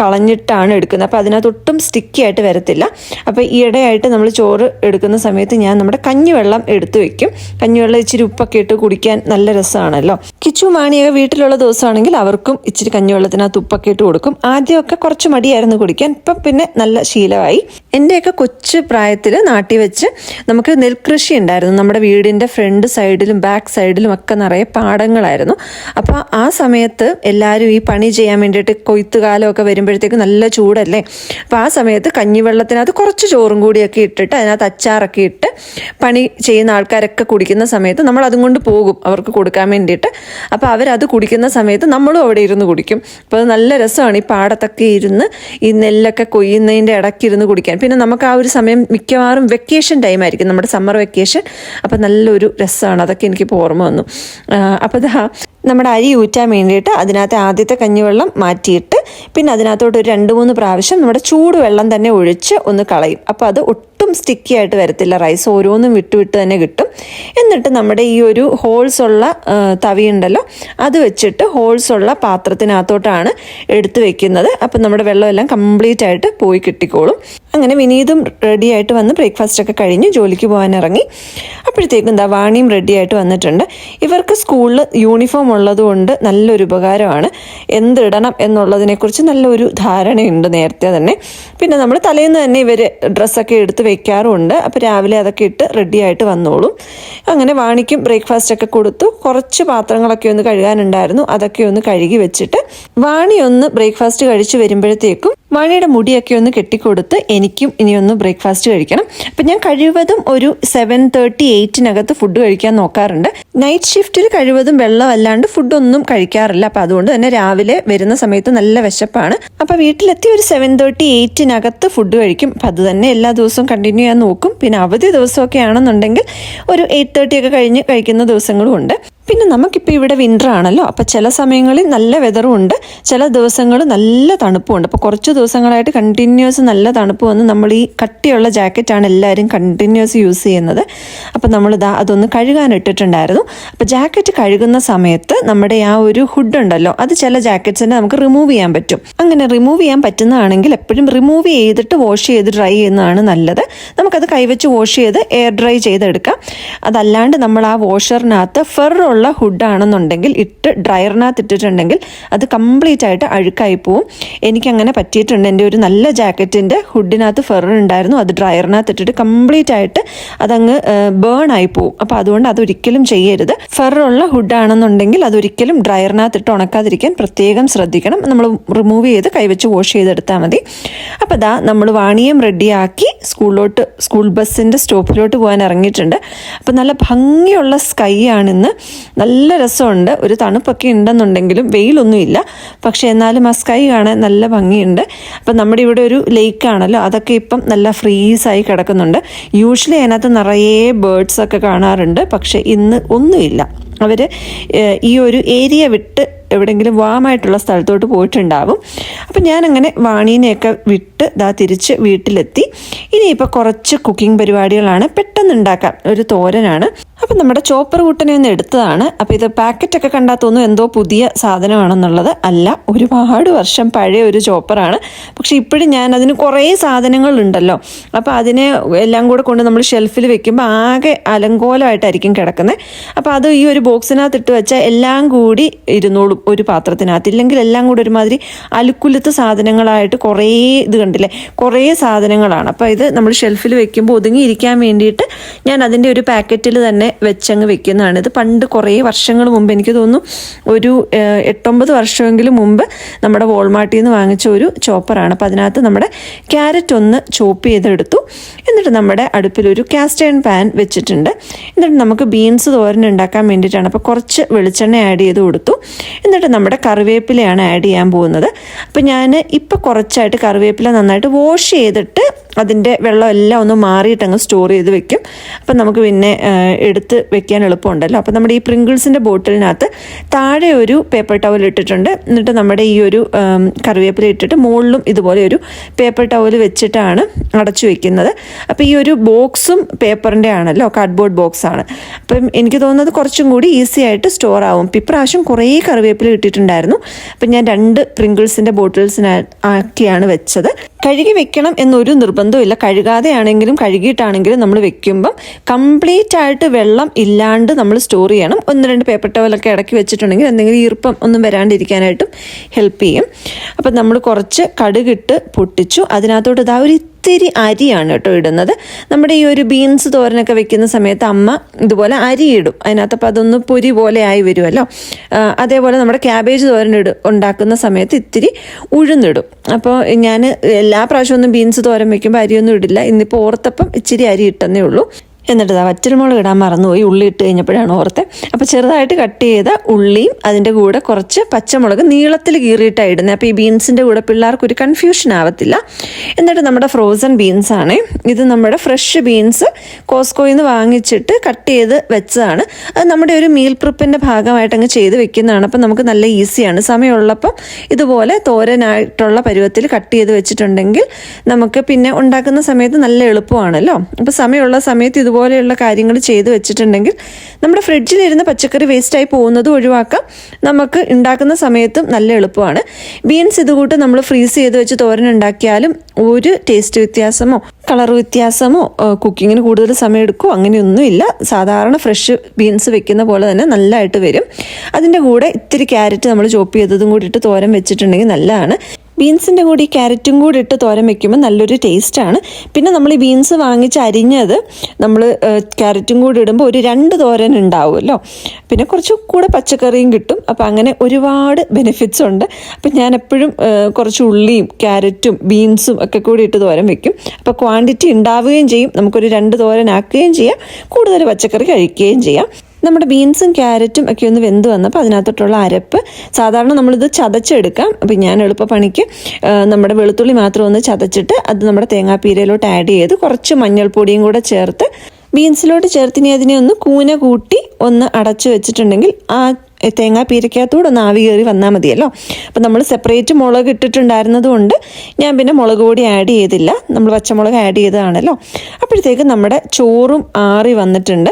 കളഞ്ഞിട്ടാണ് എടുക്കുന്നത്. അപ്പോൾ അതിനകത്ത് ഒട്ടും സ്റ്റിക്കി ആയിട്ട് വരത്തില്ല. അപ്പോൾ ഈയിടെയായിട്ട് നമ്മൾ ചോറ് എടുക്കുന്ന സമയത്ത് ഞാൻ നമ്മുടെ കഞ്ഞിവെള്ളം എടുത്തു വെക്കും. കഞ്ഞിവെള്ളം ഇച്ചിരി ഉപ്പൊക്കെ ഇട്ട് കുടിക്കാൻ നല്ല രസമാണല്ലോ. കിച്ചു മാണിയൊക്കെ വീട്ടിലുള്ള ദിവസമാണെങ്കിൽ അവർക്കും ഇച്ചിരി കഞ്ഞിവെള്ളത്തിനകത്ത് ഉപ്പൊക്കെ ഇട്ട് കൊടുക്കും. ആദ്യമൊക്കെ കുറച്ച് മടിയായിരുന്നു കുടിക്കാൻ. ഇപ്പം പിന്നെ നല്ല ശീലമായി. എന്റെയൊക്കെ കൊച്ചു പ്രായത്തിൽ നാട്ടി വെച്ച് നമുക്ക് നെൽകൃഷി ഉണ്ടായിരുന്നു നമ്മുടെ വീടിന്റെ ഫ്രണ്ട് സൈഡിലും ബാക്ക് സൈഡിലും ഒക്കെ നിറയെ പാടങ്ങളായിരുന്നു. അപ്പോൾ ആ സമയത്ത് എല്ലാവരും ഈ പണി ചെയ്യാൻ വേണ്ടിയിട്ട് കൊയ്ത്തുകാലമൊക്കെ വരുമ്പോഴത്തേക്ക് നല്ല ചൂടല്ലേ? അപ്പോൾ ആ സമയത്ത് കഞ്ഞിവെള്ളത്തിനകത്ത് കുറച്ച് ചോറും കൂടിയൊക്കെ ഇട്ടിട്ട് അതിനകത്ത് അച്ചാറൊക്കെ ഇട്ട് പണി ചെയ്യുന്ന ആൾക്കാരൊക്കെ കുടിക്കുന്ന സമയത്ത് നമ്മൾ അതും കൊണ്ട് പോകും അവർക്ക് കൊടുക്കാൻ വേണ്ടിയിട്ട്. അപ്പോൾ അവരത് കുടിക്കുന്ന സമയത്ത് നമ്മളും അവിടെ ഇരുന്ന് കുടിക്കും. അപ്പോൾ അത് നല്ല രസമാണ് ഈ പാടത്തൊക്കെ ഇരുന്ന് ഈ നെല്ലൊക്കെ കൊയ്യുന്നതിന്റെ ഇടയ്ക്ക് ഇരുന്ന് കുടിക്കാൻ. പിന്നെ നമുക്ക് ആ ഒരു സമയം മിക്കവാറും വെക്കേഷൻ ടൈം ആയിരിക്കും. നമ്മുടെ സമ്മർ വെക്കേഷൻ അപ്പം നല്ലൊരു രസമാണ് അതൊക്കെ എനിക്ക് ഓർമ്മ വന്നു. അപ്പോൾ ഇതാ നമ്മുടെ അരി ഊറ്റാൻ വേണ്ടിയിട്ട് അതിനകത്ത് ആദ്യത്തെ കഞ്ഞിവെള്ളം മാറ്റിയിട്ട് പിന്നെ അതിനകത്തോട്ട് ഒരു രണ്ട് മൂന്ന് പ്രാവശ്യം നമ്മുടെ ചൂടുവെള്ളം തന്നെ ഒഴിച്ച് ഒന്ന് കളയും. അപ്പോൾ അത് സ്റ്റിക്കി ആയിട്ട് വരത്തില്ല. റൈസ് ഓരോന്നും വിട്ട് വിട്ട് തന്നെ കിട്ടും. എന്നിട്ട് നമ്മുടെ ഈ ഒരു ഹോൾസ് ഉള്ള തവി ഉണ്ടല്ലോ അത് വെച്ചിട്ട് ഹോൾസ് ഉള്ള പാത്രത്തിനകത്തോട്ടാണ് എടുത്തു വെക്കുന്നത്. അപ്പം നമ്മുടെ വെള്ളമെല്ലാം കംപ്ലീറ്റ് ആയിട്ട് പോയി കിട്ടിക്കോളും. അങ്ങനെ വിനീതും റെഡി ആയിട്ട് വന്ന് ബ്രേക്ക്ഫാസ്റ്റ് ഒക്കെ കഴിഞ്ഞ് ജോലിക്ക് പോകാൻ ഇറങ്ങി. അപ്പോഴത്തേക്കും എന്താ വാണിയും റെഡി ആയിട്ട് വന്നിട്ടുണ്ട്. ഇവർക്ക് സ്കൂളിൽ യൂണിഫോം ഉള്ളതുകൊണ്ട് നല്ലൊരു ഉപകാരമാണ്. എന്തിടണം എന്നുള്ളതിനെക്കുറിച്ച് നല്ലൊരു ധാരണയുണ്ട് നേരത്തെ തന്നെ. പിന്നെ നമ്മൾ തലേന്ന് തന്നെ ഇവർ ഡ്രസ്സൊക്കെ എടുത്ത് വെക്കാറുമുണ്ട് അപ്പോൾ രാവിലെ അതൊക്കെ ഇട്ട് റെഡി ആയിട്ട് വന്നോളും. അങ്ങനെ വാണിക്കും ബ്രേക്ക്ഫാസ്റ്റ് ഒക്കെ കൊടുത്തു. കുറച്ച് പാത്രങ്ങളൊക്കെ ഒന്ന് കഴുകാനുണ്ടായിരുന്നു. അതൊക്കെ ഒന്ന് കഴുകി വെച്ചിട്ട് വാണി ഒന്ന് ബ്രേക്ക്ഫാസ്റ്റ് കഴിച്ച് വരുമ്പോഴത്തേക്കും വാണിയുടെ മുടിയൊക്കെ ഒന്ന് കെട്ടിക്കൊടുത്ത് എനിക്കും ഇനി ഒന്ന് ബ്രേക്ക്ഫാസ്റ്റ് കഴിക്കണം. അപ്പം ഞാൻ കഴിവതും ഒരു സെവൻ തേർട്ടി എയ്റ്റിനകത്ത് ഫുഡ് കഴിക്കാൻ നോക്കാറുണ്ട്. നൈറ്റ് ഷിഫ്റ്റിൽ കഴിവതും വെള്ളം അല്ലാണ്ട് ഫുഡൊന്നും കഴിക്കാറില്ല. അപ്പം അതുകൊണ്ട് തന്നെ രാവിലെ വരുന്ന സമയത്ത് നല്ല വിശപ്പാണ്. അപ്പം വീട്ടിലെത്തി ഒരു സെവൻ തേർട്ടി എയ്റ്റിനകത്ത് ഫുഡ് കഴിക്കും. അപ്പം അത് തന്നെ എല്ലാ ദിവസവും കണ്ടിന്യൂ ചെയ്യാൻ നോക്കും. പിന്നെ അവധി ദിവസമൊക്കെ ആണെന്നുണ്ടെങ്കിൽ ഒരു എയ്റ്റ് തേർട്ടി ഒക്കെ കഴിഞ്ഞ് കഴിക്കുന്ന ദിവസങ്ങളും ഉണ്ട്. പിന്നെ നമുക്കിപ്പോൾ ഇവിടെ വിന്റർ ആണല്ലോ. അപ്പോൾ ചില സമയങ്ങളിൽ നല്ല വെതറും ഉണ്ട്. ചില ദിവസങ്ങൾ നല്ല തണുപ്പും ഉണ്ട്. അപ്പോൾ കുറച്ച് ദിവസങ്ങളായിട്ട് കണ്ടിന്യൂസ് നല്ല തണുപ്പ് വന്ന് നമ്മൾ ഈ കട്ടിയുള്ള ജാക്കറ്റാണ് എല്ലാവരും കണ്ടിന്യൂസ് യൂസ് ചെയ്യുന്നത്. അപ്പോൾ നമ്മൾ നമ്മളിതാ അതൊന്ന് കഴുകാനിട്ടിട്ടുണ്ടായിരുന്നു അപ്പോൾ ജാക്കറ്റ് കഴുകുന്ന സമയത്ത് നമ്മുടെ ആ ഒരു ഹുഡ് ഉണ്ടല്ലോ അത് ചില ജാക്കറ്റ്സിനെ നമുക്ക് റിമൂവ് ചെയ്യാൻ പറ്റും. അങ്ങനെ റിമൂവ് ചെയ്യാൻ പറ്റുന്നതാണെങ്കിൽ എപ്പോഴും റിമൂവ് ചെയ്തിട്ട് വാഷ് ചെയ്ത് ഡ്രൈ ചെയ്യുന്നതാണ് നല്ലത്. നമുക്കത് കൈവച്ച് വാഷ് ചെയ്ത് എയർ ഡ്രൈ ചെയ്തെടുക്കാം. അതല്ലാണ്ട് നമ്മൾ ആ വാഷറിനകത്ത് ഫെർ ഫറുള്ള ഹുഡാണെന്നുണ്ടെങ്കിൽ ഇട്ട് ഡ്രയറിനകത്ത് ഇട്ടിട്ടുണ്ടെങ്കിൽ അത് കംപ്ലീറ്റ് ആയിട്ട് അഴുക്കായി പോവും. എനിക്കങ്ങനെ പറ്റിയിട്ടുണ്ട്. എന്റെ ഒരു നല്ല ജാക്കറ്റിന്റെ ഹുഡിനകത്ത് ഫെറർ ഉണ്ടായിരുന്നു. അത് ഡ്രയറിനകത്ത് ഇട്ടിട്ട് കംപ്ലീറ്റ് ആയിട്ട് അതങ്ങ് ബേൺ ആയി പോവും. അപ്പോൾ അതുകൊണ്ട് അതൊരിക്കലും ചെയ്യരുത്. ഫെറുള്ള ഹുഡാണെന്നുണ്ടെങ്കിൽ അതൊരിക്കലും ഡ്രയറിനകത്ത് ഇട്ട് ഉണക്കാതിരിക്കാൻ പ്രത്യേകം ശ്രദ്ധിക്കണം. നമ്മൾ റിമൂവ് ചെയ്ത് കൈവച്ച് വാഷ് ചെയ്തെടുത്താൽ മതി. അപ്പോൾ ദാ നമ്മൾ വാണിയം റെഡിയാക്കി സ്കൂളിലോട്ട് സ്കൂൾ ബസ്സിന്റെ സ്റ്റോപ്പിലോട്ട് പോകാൻ ഇറങ്ങിയിട്ടുണ്ട്. അപ്പോൾ നല്ല ഭംഗിയുള്ള സ്കൈ ആണ് ഇന്ന് നല്ല രസമുണ്ട്. ഒരു തണുപ്പൊക്കെ ഉണ്ടെന്നുണ്ടെങ്കിലും വെയിലൊന്നുമില്ല. പക്ഷേ എന്നാലും ആ സ്കൈ കാണാൻ നല്ല ഭംഗിയുണ്ട്. അപ്പം നമ്മുടെ ഇവിടെ ഒരു ലേക്കാണല്ലോ അതൊക്കെ ഇപ്പം നല്ല ഫ്രീസായി കിടക്കുന്നുണ്ട്. യൂഷ്വലി അതിനകത്ത് നിറയെ ബേർഡ്സൊക്കെ കാണാറുണ്ട്. പക്ഷേ ഇന്ന് ഒന്നുമില്ല. അവർ ഈ ഒരു ഏരിയ വിട്ട് എവിടെയെങ്കിലും വാമായിട്ടുള്ള സ്ഥലത്തോട്ട് പോയിട്ടുണ്ടാവും. അപ്പം ഞാനങ്ങനെ വാണീനെയൊക്കെ വിട്ട് ദാ തിരിച്ച് വീട്ടിലെത്തി. ഇനിയിപ്പോൾ കുറച്ച് കുക്കിംഗ് പരിപാടികളാണ് പെട്ടെന്ന് ഉണ്ടാക്കാം ഒരു തോരനാണ്. അപ്പം നമ്മുടെ ചോപ്പർ കൂട്ടനെ ഒന്ന് എടുത്തതാണ്. അപ്പോൾ ഇത് പാക്കറ്റൊക്കെ കണ്ടാൽ തോന്നും എന്തോ പുതിയ സാധനമാണെന്നുള്ളത് അല്ല ഒരുപാട് വർഷം പഴയ ഒരു ചോപ്പറാണ്. പക്ഷേ ഇപ്പോഴും ഞാൻ അതിന് കുറേ സാധനങ്ങളുണ്ടല്ലോ. അപ്പോൾ അതിനെ എല്ലാം കൂടെ കൊണ്ട് നമ്മൾ ഷെൽഫിൽ വെക്കുമ്പോൾ ആകെ അലങ്കോലമായിട്ടായിരിക്കും കിടക്കുന്നത്. അപ്പോൾ അത് ഈ ഒരു ബോക്സിനകത്ത് ഇട്ട് വെച്ചാൽ എല്ലാം കൂടി ഇരുന്നോളും. ഒരു പാത്രത്തിനകത്ത്. ഇല്ലെങ്കിൽ എല്ലാം കൂടെ ഒരുമാതിരി അലുക്കുലത്ത് സാധനങ്ങളായിട്ട് കുറേ ഇത് കണ്ടില്ലേ? കുറേ സാധനങ്ങളാണ്. അപ്പോൾ ഇത് നമ്മൾ ഷെൽഫിൽ വെക്കുമ്പോൾ ഒതുങ്ങിയിരിക്കാൻ വേണ്ടിയിട്ട് ഞാൻ അതിന്റെ ഒരു പാക്കറ്റിൽ തന്നെ വെച്ചങ്ങ് വെക്കുന്നതാണ്. ഇത് പണ്ട് കുറേ വർഷങ്ങൾ മുമ്പ് എനിക്ക് തോന്നുന്നു ഒരു എട്ടൊമ്പത് വർഷമെങ്കിലും മുമ്പ് നമ്മുടെ വോൾമാർട്ടിൽ നിന്ന് വാങ്ങിച്ച ഒരു ചോപ്പറാണ്. അപ്പോൾ അതിനകത്ത് നമ്മുടെ ക്യാരറ്റ് ഒന്ന് ചോപ്പ് ചെയ്തെടുത്തു. എന്നിട്ട് നമ്മുടെ അടുപ്പിലൊരു കാസ്റ്റേൺ പാൻ വെച്ചിട്ടുണ്ട്. എന്നിട്ട് നമുക്ക് ബീൻസ് തോരൻ ഉണ്ടാക്കാൻ വേണ്ടിയിട്ടാണ്. അപ്പോൾ കുറച്ച് വെളിച്ചെണ്ണ ആഡ് ചെയ്ത് കൊടുത്തു. എന്നിട്ട് നമ്മുടെ കറിവേപ്പിലയാണ് ആഡ് ചെയ്യാൻ പോകുന്നത്. അപ്പോൾ ഞാൻ ഇപ്പോൾ കുറച്ചായിട്ട് കറിവേപ്പില നന്നായിട്ട് വാഷ് ചെയ്തിട്ട് അതിന്റെ വെള്ളം എല്ലാം ഒന്ന് മാറിയിട്ട് അങ്ങ് സ്റ്റോർ ചെയ്ത് വെക്കും. അപ്പം നമുക്ക് പിന്നെ എടുത്ത് വെക്കാൻ എളുപ്പമുണ്ടല്ലോ. അപ്പം നമ്മുടെ ഈ പ്രിങ്കിൾസിന്റെ ബോട്ടിലിനകത്ത് താഴെ ഒരു പേപ്പർ ടവൽ ഇട്ടിട്ടുണ്ട്. എന്നിട്ട് നമ്മുടെ ഈ ഒരു കറിവേപ്പില ഇട്ടിട്ട് മുകളിലും ഇതുപോലെ ഒരു പേപ്പർ ടവൽ വെച്ചിട്ടാണ് അടച്ചു വെക്കുന്നത്. അപ്പോൾ ഈ ഒരു ബോക്സും പേപ്പറിന്റെ ആണല്ലോ കാർഡ്ബോർഡ് ബോക്സാണ് അപ്പം എനിക്ക് തോന്നുന്നത് കുറച്ചും കൂടി ഈസി ആയിട്ട് സ്റ്റോർ ആവും. ഇപ്രാവശ്യം കുറേ കറിവേപ്പില ഇട്ടിട്ടുണ്ടായിരുന്നു. അപ്പം ഞാൻ രണ്ട് പ്രിങ്കിൾസിന്റെ ബോട്ടിൽസിന് ആക്കിയാണ് വെച്ചത്. കഴുകി വെക്കണം എന്നൊരു നിർബന്ധമില്ല കഴുകാതെയാണെങ്കിലും കഴുകിയിട്ടാണെങ്കിലും നമ്മൾ വെക്കുമ്പം കംപ്ലീറ്റ് ആയിട്ട് വെള്ളം ഇല്ലാണ്ട് നമ്മൾ സ്റ്റോർ ചെയ്യണം. ഒന്ന് രണ്ട് പേപ്പർ ടവലൊക്കെ ഇടയ്ക്ക് വെച്ചിട്ടുണ്ടെങ്കിൽ എന്തെങ്കിലും ഈർപ്പം ഒന്നും വരാണ്ടിരിക്കാനായിട്ടും ഹെൽപ്പ് ചെയ്യും. അപ്പം നമ്മൾ കുറച്ച് കടുകിട്ട് പൊട്ടിച്ചു. അതിനകത്തോട്ട് ഇതാ ഒരു ഇത്തിരി അരിയാണ് കേട്ടോ ഇടുന്നത്. നമ്മുടെ ഈ ഒരു ബീൻസ് തോരനൊക്കെ വെക്കുന്ന സമയത്ത് അമ്മ ഇതുപോലെ അരി ഇടും. അതിനകത്ത് അതൊന്ന് പൊരി പോലെ ആയി വരുമല്ലോ. അതേപോലെ നമ്മുടെ ക്യാബേജ് തോരൻ ഇടും ഉണ്ടാക്കുന്ന സമയത്ത് ഇത്തിരി ഉഴുന്നിടും. അപ്പോൾ ഞാൻ എല്ലാ പ്രാവശ്യമൊന്നും ബീൻസ് തോരൻ വെക്കുമ്പോൾ അരിയൊന്നും ഇടില്ല. ഇന്നിപ്പോൾ ഓർത്തപ്പം ഇച്ചിരി അരി ഇട്ടെന്നേ ഉള്ളൂ. എന്നിട്ട് വറ്റൽമുളക് ഇടാൻ മറന്നുപോയി ഉള്ളി ഇട്ട് കഴിഞ്ഞപ്പോഴാണ് ഓർത്തെ. അപ്പോൾ ചെറുതായിട്ട് കട്ട് ചെയ്ത ഉള്ളിയും അതിന്റെ കൂടെ കുറച്ച് പച്ചമുളക് നീളത്തിൽ കീറിയിട്ടാണ് ഇടുന്നത് അപ്പോൾ ഈ ബീൻസിന്റെ കൂടെ പിള്ളേർക്ക് ഒരു കൺഫ്യൂഷൻ ആവത്തില്ല. എന്നിട്ട് നമ്മുടെ ഫ്രോസൺ ബീൻസ് ആണ്. ഇത് നമ്മുടെ ഫ്രഷ് ബീൻസ് കോസ്കോയിൽ നിന്ന് വാങ്ങിച്ചിട്ട് കട്ട് ചെയ്ത് വെച്ചതാണ്. അത് നമ്മുടെ ഒരു മീൽ പ്രിപ്പിന്റെ ഭാഗമായിട്ട് അങ്ങ് ചെയ്ത് വെക്കുന്നതാണ്. അപ്പം നമുക്ക് നല്ല ഈസിയാണ് സമയമുള്ളപ്പം ഇതുപോലെ തോരനായിട്ടുള്ള പരുവത്തിൽ കട്ട് ചെയ്ത് വെച്ചിട്ടുണ്ടെങ്കിൽ നമുക്ക് പിന്നെ ഉണ്ടാക്കുന്ന സമയത്ത് നല്ല എളുപ്പമാണല്ലോ. അപ്പോൾ സമയമുള്ള സമയത്ത് ഇതുപോലെയുള്ള കാര്യങ്ങൾ ചെയ്തു വെച്ചിട്ടുണ്ടെങ്കിൽ നമ്മുടെ ഫ്രിഡ്ജിലിരുന്ന് പച്ചക്കറി വേസ്റ്റായി പോകുന്നത് ഒഴിവാക്കാം. നമുക്ക് ഉണ്ടാക്കുന്ന സമയത്തും നല്ല എളുപ്പമാണ്. ബീൻസ് ഇതുകൂട്ട് നമ്മൾ ഫ്രീസ് ചെയ്ത് വെച്ച് തോരൻ ഉണ്ടാക്കിയാലും ഒരു ടേസ്റ്റ് വ്യത്യാസമോ കളർ വ്യത്യാസമോ കുക്കിങ്ങിന് കൂടുതൽ സമയം എടുക്കുമോ അങ്ങനെയൊന്നുമില്ല. സാധാരണ ഫ്രഷ് ബീൻസ് വെക്കുന്ന പോലെ തന്നെ നല്ലതായിട്ട് വരും. അതിന്റെ കൂടെ ഇത്തിരി ക്യാരറ്റ് നമ്മൾ ചോപ്പ് ചെയ്തതും കൂടി ഇട്ട് തോരൻ വെച്ചിട്ടുണ്ടെങ്കിൽ നല്ലതാണ്. ബീൻസിന്റെ കൂടി ക്യാരറ്റും കൂടി ഇട്ട് തോരൻ വെക്കുമ്പോൾ നല്ലൊരു ടേസ്റ്റാണ് പിന്നെ നമ്മൾ ഈ ബീൻസ് വാങ്ങിച്ച് അരിഞ്ഞത് നമ്മൾ ക്യാരറ്റും കൂടി ഇടുമ്പോൾ ഒരു രണ്ട് തോരൻ ഉണ്ടാവുമല്ലോ. പിന്നെ കുറച്ച് കൂടെ പച്ചക്കറിയും കിട്ടും. അപ്പോൾ അങ്ങനെ ഒരുപാട് ബെനിഫിറ്റ്സ് ഉണ്ട്. അപ്പം ഞാൻ എപ്പോഴും കുറച്ച് ഉള്ളിയും ക്യാരറ്റും ബീൻസും ഒക്കെ കൂടി ഇട്ട് തോരൻ വെക്കും. അപ്പോൾ ക്വാണ്ടിറ്റി ഉണ്ടാവുകയും ചെയ്യും. നമുക്കൊരു രണ്ട് തോരൻ ആക്കുകയും ചെയ്യാം. കൂടുതൽ പച്ചക്കറി കഴിക്കുകയും ചെയ്യാം. നമ്മുടെ ബീൻസും ക്യാരറ്റും ഒക്കെ ഒന്ന് വെന്ത് വന്നപ്പോൾ അതിനകത്തോട്ടുള്ള അരപ്പ് സാധാരണ നമ്മളിത് ചതച്ചെടുക്കാം. അപ്പം ഞാൻ എളുപ്പപ്പണിക്ക് നമ്മുടെ വെളുത്തുള്ളി മാത്രം ഒന്ന് ചതച്ചിട്ട് അത് നമ്മുടെ തേങ്ങാപ്പീരയിലോട്ട് ആഡ് ചെയ്ത് കുറച്ച് മഞ്ഞൾപ്പൊടിയും കൂടെ ചേർത്ത് ബീൻസിലോട്ട് ചേർത്തിനി അതിനെ ഒന്ന് കൂന കൂട്ടി ഒന്ന് അടച്ചു വെച്ചിട്ടുണ്ടെങ്കിൽ ആ തേങ്ങാ പീരക്കകത്തൂടെ ഒന്ന് ആവി കയറി വന്നാൽ മതിയല്ലോ. അപ്പം നമ്മൾ സെപ്പറേറ്റ് മുളക് ഇട്ടിട്ടുണ്ടായിരുന്നത് കൊണ്ട് ഞാൻ പിന്നെ മുളക് പൊടി ആഡ് ചെയ്തില്ല. നമ്മൾ പച്ചമുളക് ആഡ് ചെയ്തതാണല്ലോ. അപ്പോഴത്തേക്ക് നമ്മുടെ ചോറും ആറി വന്നിട്ടുണ്ട്.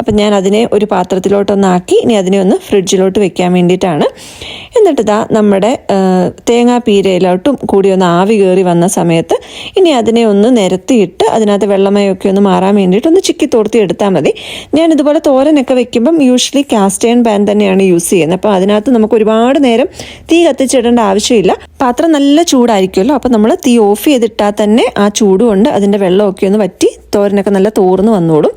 അപ്പം ഞാൻ അതിനെ ഒരു പാത്രത്തിലോട്ടൊന്നാക്കി ഇനി അതിനെ ഒന്ന് ഫ്രിഡ്ജിലോട്ട് വെക്കാൻ വേണ്ടിയിട്ടാണ്. എന്നിട്ട് ഇതാ നമ്മുടെ തേങ്ങാ തേങ്ങാപ്പീരയിലോട്ടും കൂടി ഒന്ന് ആവി കയറി വന്ന സമയത്ത് ഇനി അതിനെ ഒന്ന് നിരത്തിയിട്ട് അതിനകത്ത് വെള്ളമയൊക്കെ ഒന്ന് മാറാൻ വേണ്ടിയിട്ട് ഒന്ന് ചിക്കി തോർത്തി എടുത്താൽ മതി. ഞാൻ ഇതുപോലെ തോരനൊക്കെ വെക്കുമ്പം യൂഷ്വലി കാസ്റ്റ് അയൺ പാൻ തന്നെയാണ് യൂസ് ചെയ്യുന്നത്. അപ്പോൾ അതിനകത്ത് നമുക്ക് ഒരുപാട് നേരം തീ കത്തിച്ചിടേണ്ട ആവശ്യമില്ല. പാത്രം നല്ല ചൂടായിരിക്കുമല്ലോ. അപ്പോൾ നമ്മൾ തീ ഓഫ് ചെയ്തിട്ടാൽ തന്നെ ആ ചൂട് കൊണ്ട് അതിന്റെ വെള്ളമൊക്കെ ഒന്ന് വറ്റി തോരനൊക്കെ നല്ല തോർന്ന് വന്നോളും.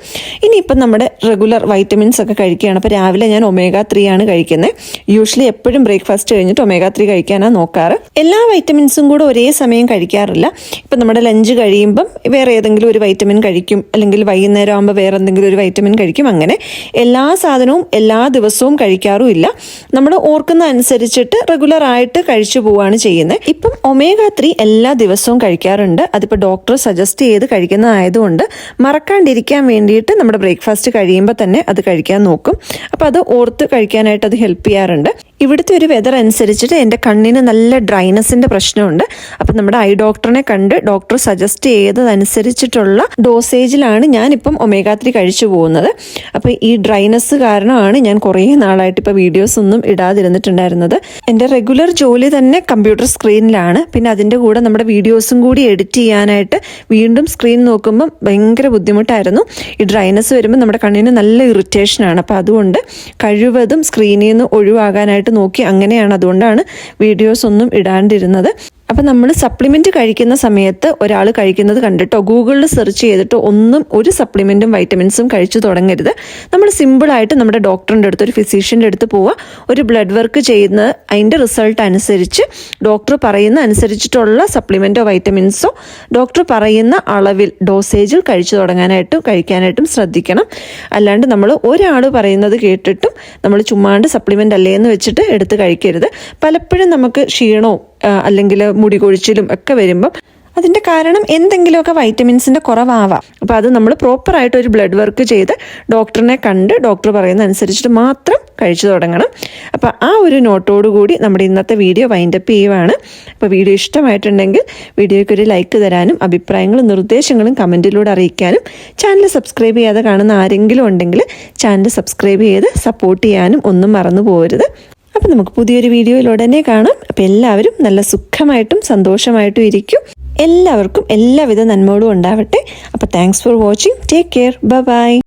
ഇനിയിപ്പം നമ്മുടെ റെഗുലർ വൈറ്റമിൻസ് ഒക്കെ കഴിക്കുകയാണ്. അപ്പോൾ രാവിലെ ഞാൻ ഒമേഗ ത്രീ ആണ് കഴിക്കുന്നത്. യൂഷ്വലി എപ്പോഴും ബ്രേക്ക്ഫാസ്റ്റ് കഴിഞ്ഞിട്ട് ഒമേഗ ത്രീ കഴിക്കാനാണ് നോക്കാറ്. എല്ലാ വൈറ്റമിൻസും കൂടെ ഒരേ സമയം കഴിക്കാറില്ല. ഇപ്പം നമ്മുടെ ലഞ്ച് കഴിയുമ്പം വേറെ ഏതെങ്കിലും ഒരു വൈറ്റമിൻ കഴിക്കും അല്ലെങ്കിൽ വൈകുന്നേരം ആകുമ്പോൾ വേറെ എന്തെങ്കിലും ഒരു വൈറ്റമിൻ കഴിക്കും അങ്ങനെ എല്ലാ സാധനവും എല്ലാ ദിവസവും കഴിക്കാറും ഇല്ല. നമ്മൾ ഓർക്കുന്ന അനുസരിച്ചിട്ട് റെഗുലർ ആയിട്ട് കഴിച്ചു പോവുകയാണ് ചെയ്യുന്നത്. ഇപ്പം ഒമേഗ ത്രീ എല്ലാ ദിവസവും കഴിക്കാറുണ്ട്. അതിപ്പോൾ ഡോക്ടർ സജസ്റ്റ് ചെയ്ത് കഴിക്കുന്നതായതുകൊണ്ട് മറക്കാണ്ടിരിക്കാൻ വേണ്ടിയിട്ട് നമ്മുടെ ബ്രേക്ക്ഫാസ്റ്റ് കഴിയുമ്പോൾ തന്നെ അത് കഴിക്കാൻ നോക്കും. അപ്പോൾ അത് ഓർത്ത് കഴിക്കാനായിട്ട് അത് ഹെൽപ്പ് ചെയ്യാറുണ്ട്. ഇവിടുത്തെ ഒരു വെതർ അനുസരിച്ചിട്ട് എന്റെ കണ്ണിന് നല്ല ഡ്രൈനസിന്റെ പ്രശ്നമുണ്ട്. അപ്പം നമ്മുടെ ഐ ഡോക്ടറിനെ കണ്ട് ഡോക്ടർ സജസ്റ്റ് ചെയ്തതനുസരിച്ചിട്ടുള്ള ഡോസേജിലാണ് ഞാനിപ്പം ഒമേഗ കഴിച്ചു പോകുന്നത്. അപ്പോൾ ഈ ഡ്രൈനസ് കാരണമാണ് ഞാൻ കുറേ നാളായിട്ട് ഇപ്പോൾ വീഡിയോസ് ഒന്നും ഇടാതിരുന്നിട്ടുണ്ടായിരുന്നത്. എന്റെ റെഗുലർ ജോലി തന്നെ കമ്പ്യൂട്ടർ സ്ക്രീനിലാണ് പിന്നെ അതിന്റെ കൂടെ നമ്മുടെ വീഡിയോസും കൂടി എഡിറ്റ് ചെയ്യാനായിട്ട് വീണ്ടും സ്ക്രീൻ നോക്കുമ്പം ഭയങ്കര ബുദ്ധിമുട്ടായിരുന്നു. ഈ ഡ്രൈനസ് വരുമ്പോൾ നമ്മുടെ കണ്ണിന് നല്ല ഇറിറ്റേഷനാണ് അപ്പോൾ അതുകൊണ്ട് കഴിവതും സ്ക്രീനിൽ നിന്ന് ഒഴിവാകാനായിട്ട് നോക്കി അങ്ങനെയാണ്. അതുകൊണ്ടാണ് വീഡിയോസ് ഒന്നും ഇടാണ്ടിരുന്നത്. അപ്പം നമ്മൾ സപ്ലിമെന്റ് കഴിക്കുന്ന സമയത്ത് ഒരാൾ കഴിക്കുന്നത് കണ്ടിട്ടോ ഗൂഗിളിൽ സെർച്ച് ചെയ്തിട്ടോ ഒന്നും ഒരു സപ്ലിമെന്റും വൈറ്റമിൻസും കഴിച്ചു തുടങ്ങരുത്. നമ്മൾ സിമ്പിളായിട്ട് നമ്മുടെ ഡോക്ടറിന്റെ അടുത്ത് ഒരു ഫിസീഷ്യന്റെ അടുത്ത് പോവുക ഒരു ബ്ലഡ് വർക്ക് ചെയ്യുന്ന അതിന്റെ റിസൾട്ട് അനുസരിച്ച് ഡോക്ടർ പറയുന്ന അനുസരിച്ചിട്ടുള്ള സപ്ലിമെന്റോ വൈറ്റമിൻസോ ഡോക്ടർ പറയുന്ന അളവിൽ ഡോസേജിൽ കഴിച്ചു തുടങ്ങാനായിട്ടും കഴിക്കാനായിട്ടും ശ്രദ്ധിക്കണം. അല്ലാണ്ട് നമ്മൾ ഒരാൾ പറയുന്നത് കേട്ടിട്ടും നമ്മൾ ചുമ്മാണ്ട് സപ്ലിമെന്റ് അല്ലേ എന്ന് വെച്ചിട്ട് എടുത്ത് കഴിക്കരുത്. പലപ്പോഴും നമുക്ക് ക്ഷീണവും അല്ലെങ്കിൽ മുടി കൊഴിച്ചിലും ഒക്കെ വരുമ്പം അതിന്റെ കാരണം എന്തെങ്കിലുമൊക്കെ വൈറ്റമിൻസിന്റെ കുറവാവാം. അപ്പോൾ അത് നമ്മൾ പ്രോപ്പറായിട്ട് ഒരു ബ്ലഡ് വർക്ക് ചെയ്ത് ഡോക്ടറിനെ കണ്ട് ഡോക്ടർ പറയുന്ന അനുസരിച്ചിട്ട് മാത്രം കഴിച്ചു തുടങ്ങണം. അപ്പോൾ ആ ഒരു നോട്ടോടു കൂടി നമ്മുടെ ഇന്നത്തെ വീഡിയോ വൈൻഡപ്പ് ചെയ്യുവാണ്. അപ്പോൾ വീഡിയോ ഇഷ്ടമായിട്ടുണ്ടെങ്കിൽ വീഡിയോയ്ക്ക് ഒരു ലൈക്ക് തരാനും അഭിപ്രായങ്ങളും നിർദ്ദേശങ്ങളും കമന്റിലൂടെ അറിയിക്കാനും ചാനൽ സബ്സ്ക്രൈബ് ചെയ്യാതെ കാണുന്ന ആരെങ്കിലും ഉണ്ടെങ്കിൽ ചാനൽ സബ്സ്ക്രൈബ് ചെയ്ത് സപ്പോർട്ട് ചെയ്യാനും ഒന്നും മറന്നു പോകരുത്. അപ്പം നമുക്ക് പുതിയൊരു വീഡിയോയിൽ ഉടനെ കാണാം. അപ്പം എല്ലാവരും നല്ല സുഖമായിട്ടും സന്തോഷമായിട്ടും ഇരിക്കും. എല്ലാവർക്കും എല്ലാവിധ നന്മകളും ഉണ്ടാവട്ടെ. അപ്പോൾ thanks for watching take care bye